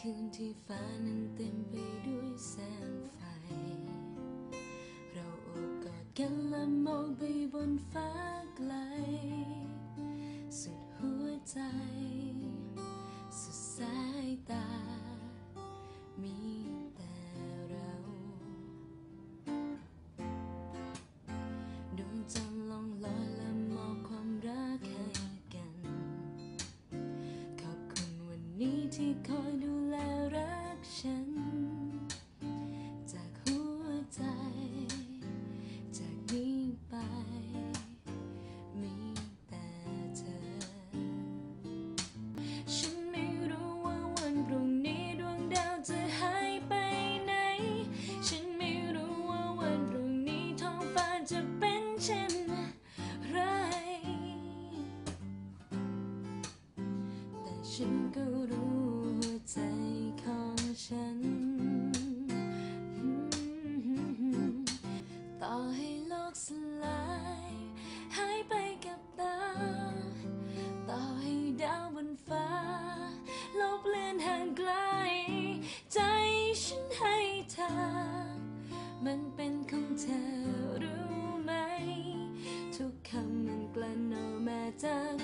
คืนที่ฟ้านั้นเต็มไปด้วยแสงไฟ เราโอบกอดกันและมองไปบนฟ้าไกล สุดหัวใจ ที่คอยดูแลรักฉัน จากหัวใจ จากนี้ไป มีแต่เธอ ฉันไม่รู้ว่าวันพรุ่งนี้ดวงดาวจะหายไปไหน ฉันไม่รู้ว่าวันพรุ่งนี้ท้องฟ้าจะเป็นเช่นไรแต่ฉันก็ ธอรู้ไหม ทุกคำมันกลั่นออกมาจาก